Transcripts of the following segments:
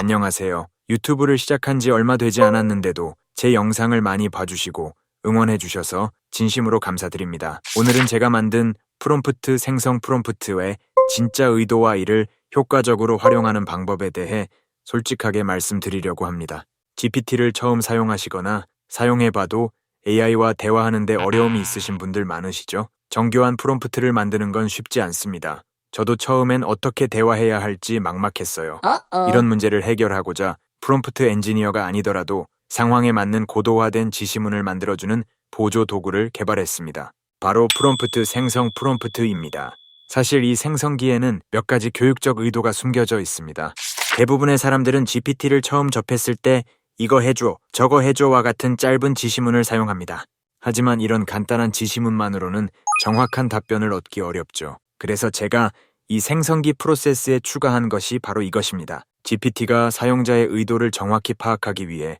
안녕하세요. 유튜브를 시작한 지 얼마 되지 않았는데도 제 영상을 많이 봐주시고 응원해주셔서 진심으로 감사드립니다. 오늘은 제가 만든 프롬프트 생성 프롬프트의 진짜 의도와 이를 효과적으로 활용하는 방법에 대해 솔직하게 말씀드리려고 합니다. GPT를 처음 사용하시거나 사용해봐도 AI와 대화하는데 어려움이 있으신 분들 많으시죠? 정교한 프롬프트를 만드는 건 쉽지 않습니다. 저도 처음엔 어떻게 대화해야 할지 막막했어요. Uh-oh. 이런 문제를 해결하고자 프롬프트 엔지니어가 아니더라도 상황에 맞는 고도화된 지시문을 만들어주는 보조 도구를 개발했습니다. 바로 프롬프트 생성 프롬프트입니다. 사실 이 생성기에는 몇 가지 교육적 의도가 숨겨져 있습니다. 대부분의 사람들은 GPT를 처음 접했을 때 이거 해줘, 저거 해줘와 같은 짧은 지시문을 사용합니다. 하지만 이런 간단한 지시문만으로는 정확한 답변을 얻기 어렵죠. 그래서 제가 이 생성기 프로세스에 추가한 것이 바로 이것입니다. GPT가 사용자의 의도를 정확히 파악하기 위해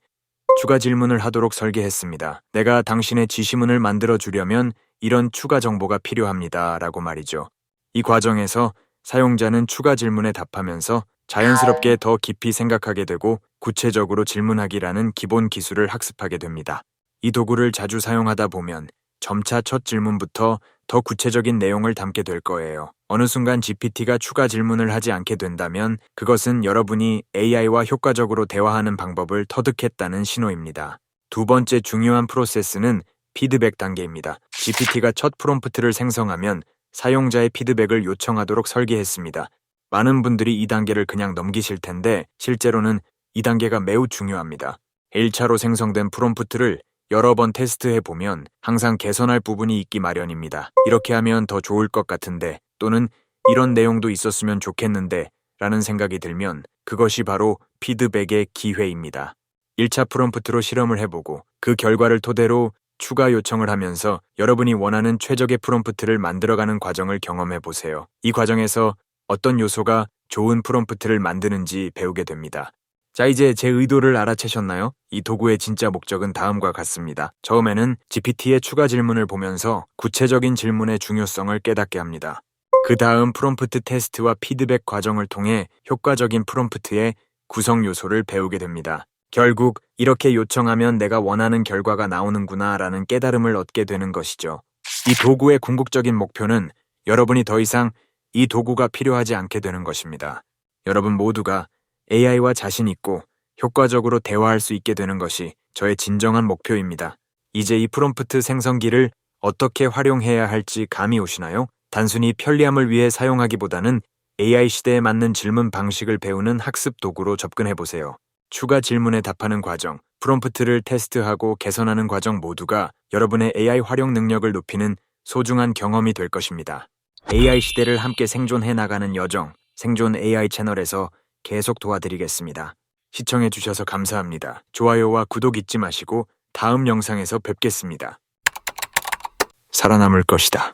추가 질문을 하도록 설계했습니다. 내가 당신의 지시문을 만들어 주려면 이런 추가 정보가 필요합니다. 라고 말이죠. 이 과정에서 사용자는 추가 질문에 답하면서 자연스럽게 더 깊이 생각하게 되고 구체적으로 질문하기라는 기본 기술을 학습하게 됩니다. 이 도구를 자주 사용하다 보면 점차 첫 질문부터 더 구체적인 내용을 담게 될 거예요. 어느 순간 GPT가 추가 질문을 하지 않게 된다면 그것은 여러분이 AI와 효과적으로 대화하는 방법을 터득했다는 신호입니다. 두 번째 중요한 프로세스는 피드백 단계입니다. GPT가 첫 프롬프트를 생성하면 사용자의 피드백을 요청하도록 설계했습니다. 많은 분들이 이 단계를 그냥 넘기실 텐데 실제로는 이 단계가 매우 중요합니다. 1차로 생성된 프롬프트를 여러 번 테스트해 보면 항상 개선할 부분이 있기 마련입니다. 이렇게 하면 더 좋을 것 같은데 또는 이런 내용도 있었으면 좋겠는데 라는 생각이 들면 그것이 바로 피드백의 기회입니다. 1차 프롬프트로 실험을 해보고 그 결과를 토대로 추가 요청을 하면서 여러분이 원하는 최적의 프롬프트를 만들어가는 과정을 경험해 보세요. 이 과정에서 어떤 요소가 좋은 프롬프트를 만드는지 배우게 됩니다. 자, 이제 제 의도를 알아채셨나요? 이 도구의 진짜 목적은 다음과 같습니다. 처음에는 GPT의 추가 질문을 보면서 구체적인 질문의 중요성을 깨닫게 합니다. 그 다음 프롬프트 테스트와 피드백 과정을 통해 효과적인 프롬프트의 구성 요소를 배우게 됩니다. 결국 이렇게 요청하면 내가 원하는 결과가 나오는구나 라는 깨달음을 얻게 되는 것이죠. 이 도구의 궁극적인 목표는 여러분이 더 이상 이 도구가 필요하지 않게 되는 것입니다. 여러분 모두가 AI와 자신 있고 효과적으로 대화할 수 있게 되는 것이 저의 진정한 목표입니다. 이제 이 프롬프트 생성기를 어떻게 활용해야 할지 감이 오시나요? 단순히 편리함을 위해 사용하기보다는 AI 시대에 맞는 질문 방식을 배우는 학습 도구로 접근해 보세요. 추가 질문에 답하는 과정, 프롬프트를 테스트하고 개선하는 과정 모두가 여러분의 AI 활용 능력을 높이는 소중한 경험이 될 것입니다. AI 시대를 함께 생존해 나가는 여정, 생존 AI 채널에서 계속 도와드리겠습니다. 시청해주셔서 감사합니다. 좋아요와 구독 잊지 마시고 다음 영상에서 뵙겠습니다. 살아남을 것이다.